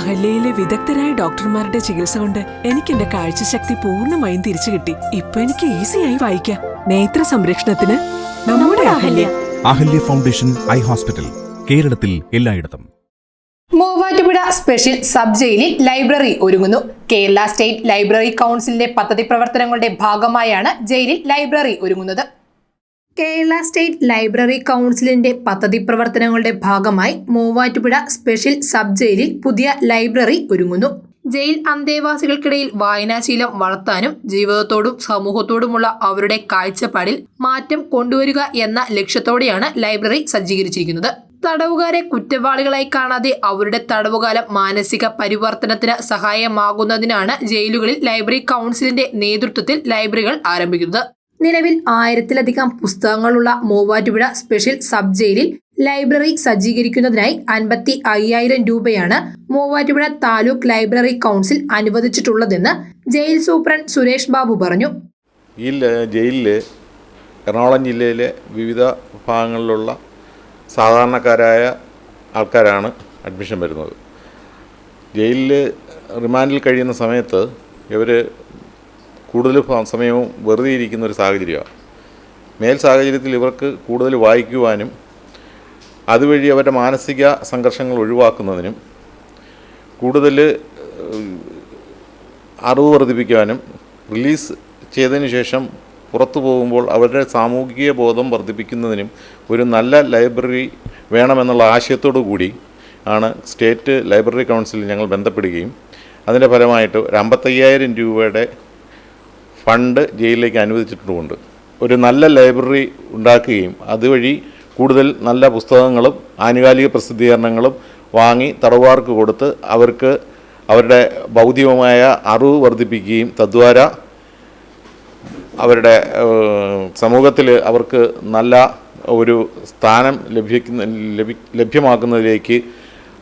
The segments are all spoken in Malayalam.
അഹല്യയിലെ വിദഗ്ധരായ ഡോക്ടർമാരുടെ ചികിത്സ കൊണ്ട് എനിക്ക് എന്റെ കാഴ്ചശക്തി പൂർണമായും തിരിച്ചു കിട്ടി. ഇപ്പൊ എനിക്ക് ഈസിയായി വായിക്കാം. നേത്ര സംരക്ഷണത്തിന് നമ്മുടെ Ahalya. Ahalya foundation eye hospital കേരളത്തിൽ എല്ലായിടത്തും. മൂവാറ്റുപുഴ സ്പെഷ്യൽ സബ് ജയിലിൽ ലൈബ്രറി ഒരുങ്ങുന്നു. കേരള സ്റ്റേറ്റ് ലൈബ്രറി കൗൺസിലിന്റെ പദ്ധതി പ്രവർത്തനങ്ങളുടെ ഭാഗമായാണ് ജയിലിൽ ലൈബ്രറി ഒരുങ്ങുന്നത്. കേരള സ്റ്റേറ്റ് ലൈബ്രറി കൗൺസിലിന്റെ പദ്ധതി പ്രവർത്തനങ്ങളുടെ ഭാഗമായി മൂവാറ്റുപുഴ സ്പെഷ്യൽ സബ് ജയിലിൽ പുതിയ ലൈബ്രറി ഒരുങ്ങുന്നു. ജയിൽ അന്തേവാസികൾക്കിടയിൽ വായനാശീലം വളർത്താനും ജീവിതത്തോടും സമൂഹത്തോടുമുള്ള അവരുടെ കാഴ്ചപ്പാടിൽ മാറ്റം കൊണ്ടുവരിക എന്ന ലക്ഷ്യത്തോടെയാണ് ലൈബ്രറി സജ്ജീകരിച്ചിരിക്കുന്നത്. തടവുകാരെ കുറ്റവാളികളായി കാണാതെ അവരുടെ തടവുകാലം മാനസിക പരിവർത്തനത്തിന് സഹായമാകുന്നതിനാണ് ജയിലുകളിൽ ലൈബ്രറി കൗൺസിലിന്റെ നേതൃത്വത്തിൽ ലൈബ്രറികൾ ആരംഭിക്കുന്നത്. നിലവിൽ ആയിരത്തിലധികം പുസ്തകങ്ങളുള്ള മൂവാറ്റുപുഴ സ്പെഷ്യൽ സബ് ജയിലിൽ ലൈബ്രറി സജ്ജീകരിക്കുന്നതിനായി അൻപത്തി അയ്യായിരം രൂപയാണ് മൂവാറ്റുപുഴ താലൂക്ക് ലൈബ്രറി കൗൺസിൽ അനുവദിച്ചിട്ടുള്ളതെന്ന് ജയിൽ സൂപ്രണ്ട് സുരേഷ് ബാബു പറഞ്ഞു. ഈ ജയിലിൽ എറണാകുളം ജില്ലയിലെ വിവിധ ഭാഗങ്ങളിലുള്ള സാധാരണക്കാരായ ആൾക്കാരാണ് അഡ്മിഷൻ വരുന്നത്. ജയിലിൽ റിമാൻഡിൽ കഴിയുന്ന സമയത്ത് ഇവർ കൂടുതൽ സമയവും വെറുതെ ഇരിക്കുന്ന ഒരു സാഹചര്യമാണ്. മേൽ സാഹചര്യത്തിൽ ഇവർക്ക് കൂടുതൽ വായിക്കുവാനും അതുവഴി അവരുടെ മാനസിക സംഘർഷങ്ങൾ ഒഴിവാക്കുന്നതിനും കൂടുതൽ അറിവ് വർദ്ധിപ്പിക്കുവാനും റിലീസ് ചെയ്തതിന് ശേഷം പുറത്തു പോകുമ്പോൾ അവരുടെ സാമൂഹിക ബോധം വർദ്ധിപ്പിക്കുന്നതിനും ഒരു നല്ല ലൈബ്രറി വേണമെന്നുള്ള ആശയത്തോടു കൂടി ആണ് സ്റ്റേറ്റ് ലൈബ്രറി കൗൺസിലിൽ ഞങ്ങൾ ബന്ധപ്പെടുകയും. അതിന്റെ ഫലമായിട്ട് ഒരു അമ്പത്തയ്യായിരം രൂപയുടെ ഫണ്ട് ജയിലിലേക്ക് അനുവദിച്ചിട്ടുമുണ്ട്. ഒരു നല്ല ലൈബ്രറി ഉണ്ടാക്കുകയും അതുവഴി കൂടുതൽ നല്ല പുസ്തകങ്ങളും ആനുകാലിക പ്രസിദ്ധീകരണങ്ങളും വാങ്ങി തടവുകാർക്ക് കൊടുത്ത് അവർക്ക് അവരുടെ ബൗദ്ധികമായ അറിവ് വർദ്ധിപ്പിക്കുകയും തദ്വാര അവരുടെ സമൂഹത്തിൽ അവർക്ക് നല്ല ഒരു സ്ഥാനം ലഭിക്കുന്ന ലഭി ലഭ്യമാക്കുന്നതിലേക്ക്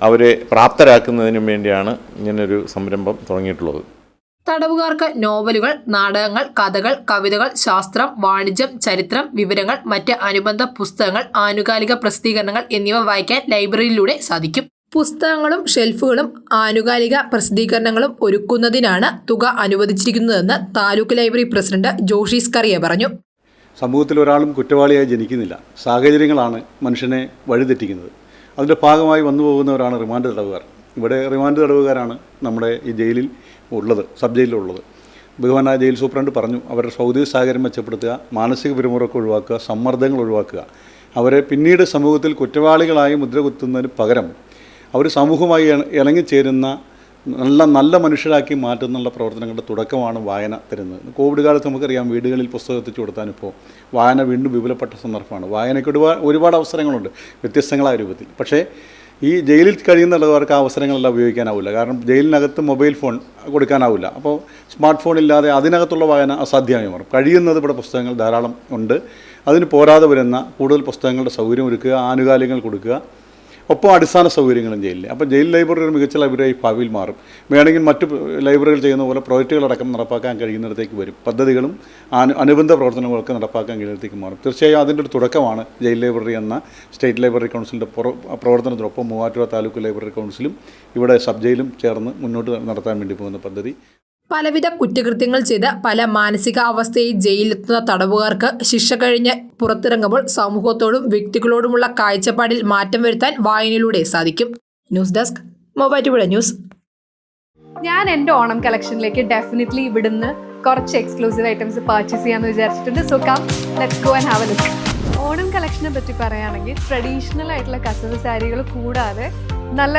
അവരെ പ്രാപ്തരാക്കുന്നതിനും വേണ്ടിയാണ് ഇങ്ങനൊരു സംരംഭം തുടങ്ങിയിട്ടുള്ളത്. തടവുകാർക്ക് നോവലുകൾ നാടകങ്ങൾ കഥകൾ കവിതകൾ ശാസ്ത്രം വാണിജ്യം ചരിത്രം വിവരങ്ങൾ മറ്റ് അനുബന്ധ പുസ്തകങ്ങൾ ആനുകാലിക പ്രസിദ്ധീകരണങ്ങൾ എന്നിവ വായിക്കാൻ ലൈബ്രറിയിലൂടെ സാധിക്കും. പുസ്തകങ്ങളും ഷെൽഫുകളും ആനുകാലിക പ്രസിദ്ധീകരണങ്ങളും ഒരുക്കുന്നതിനാണ് തുക അനുവദിച്ചിരിക്കുന്നതെന്ന് താലൂക്ക് ലൈബ്രറി പ്രസിഡന്റ് ജോഷി സ്കറിയ പറഞ്ഞു. സമൂഹത്തിൽ ഒരാളും കുറ്റവാളിയായി ജനിക്കുന്നില്ല. സാഹചര്യങ്ങളാണ് മനുഷ്യനെ വഴിതെറ്റിക്കുന്നത്. അതിന്റെ ഭാഗമായി വന്നു പോകുന്നവരാണ് റിമാൻഡ് തടവുകാർ. ഇവിടെ റിമാൻഡ് തടവുകാരാണ് നമ്മുടെ ഈ ജയിലിൽ ഉള്ളത് സബ് ജയിലിലുള്ളത്. ബഹുമാന ജയിൽ സൂപ്രണ്ട് പറഞ്ഞു അവരുടെ ഭൗതിക സാഹചര്യം മെച്ചപ്പെടുത്തുക മാനസിക പിരിമുറക്കം ഒഴിവാക്കുക സമ്മർദ്ദങ്ങൾ ഒഴിവാക്കുക. അവരെ പിന്നീട് സമൂഹത്തിൽ കുറ്റവാളികളായി മുദ്ര കുത്തുന്നതിന് പകരം അവർ സമൂഹമായി ഇണ- ഇണങ്ങിച്ചേരുന്ന നല്ല നല്ല മനുഷ്യരാക്കി മാറ്റുന്നുള്ള പ്രവർത്തനങ്ങളുടെ തുടക്കമാണ് വായന തരുന്നത്. കോവിഡ് കാലത്ത് നമുക്കറിയാം വീടുകളിൽ പുസ്തകം എത്തിച്ചു കൊടുത്താനിപ്പോൾ വായന വീണ്ടും വിപുലപ്പെട്ട സന്ദർഭമാണ്. വായനയ്ക്ക് ഒരുപാട് ഒരുപാട് അവസരങ്ങളുണ്ട് വ്യത്യസ്തങ്ങളായ രൂപത്തിൽ. പക്ഷേ ഈ ജയിലിൽ കഴിയുന്നുള്ളവർക്ക് അവസരങ്ങളെല്ലാം ഉപയോഗിക്കാനാവില്ല. കാരണം ജയിലിനകത്ത് മൊബൈൽ ഫോൺ കൊടുക്കാനാവില്ല. അപ്പോൾ സ്മാർട്ട് ഫോൺ ഇല്ലാതെ അതിനകത്തുള്ള വായന അസാധ്യമായി മാറും. കഴിയുന്നത് ഇവിടെ പുസ്തകങ്ങൾ ധാരാളം ഉണ്ട്. അതിന് പോരാതെ വരുന്ന കൂടുതൽ പുസ്തകങ്ങളുടെ സൗകര്യം ഒരുക്കുക ആനുകാലികങ്ങൾ കൊടുക്കുക. ഒപ്പം അടിസ്ഥാന സൗകര്യങ്ങളും ജയിലിൽ അപ്പോൾ ജയിൽ ലൈബ്രറി ഒരു മികച്ച ലൈബ്രറി ഭാവിയിൽ മാറും. വേണമെങ്കിൽ മറ്റ് ലൈബ്രറികൾ ചെയ്യുന്ന പോലെ പ്രോജക്റ്റുകളടക്കം നടപ്പാക്കാൻ കഴിയുന്നിടത്തേക്ക് വരും. പദ്ധതികളും അനു അനുബന്ധ പ്രവർത്തനങ്ങളൊക്കെ നടപ്പാക്കാൻ കഴിയുന്നിടത്തേക്ക് മാറും. തീർച്ചയായും അതിന്റെ ഒരു തുടക്കമാണ് ജയിൽ ലൈബ്രറി എന്ന സ്റ്റേറ്റ് ലൈബ്രറി കൗൺസിലിന്റെ പ്രവർത്തനത്തിനൊപ്പം മൂവാറ്റുപുഴ താലൂക്ക് ലൈബ്രറി കൗൺസിലും ഇവിടെ സബ് ജയിലും ചേർന്ന് മുന്നോട്ട് നടത്താൻ വേണ്ടി പോകുന്ന പദ്ധതി. പലവിധ കുറ്റകൃത്യങ്ങൾ ചെയ്ത് പല മാനസികാവസ്ഥയിൽ ജയിലിലെത്തുന്ന തടവുകാർക്ക് ശിക്ഷ കഴിഞ്ഞ് പുറത്തിറങ്ങുമ്പോൾ സമൂഹത്തോടും വ്യക്തികളോടുമുള്ള കാഴ്ചപ്പാടിൽ മാറ്റം വരുത്താൻ വായനയിലൂടെ സാധിക്കും. ന്യൂസ് ഡെസ്ക് മൊബൈറ്റുപുഴ ന്യൂസ്. ഞാൻ എന്റെ ഓണം കളക്ഷനിലേക്ക് ഡെഫിനറ്റ്ലി ഇവിടുന്ന് കുറച്ച് എക്സ്ക്ലൂസീവ് ഐറ്റംസ് പർച്ചേസ് ചെയ്യാന്ന് വിചാരിച്ചിട്ടുണ്ട്. So let's go and have a look Onam കളക്ഷനെ പറ്റി പറയുകയാണെങ്കിൽ ട്രഡീഷണൽ ആയിട്ടുള്ള കസവ് സാരികൾ കൂടാതെ നല്ല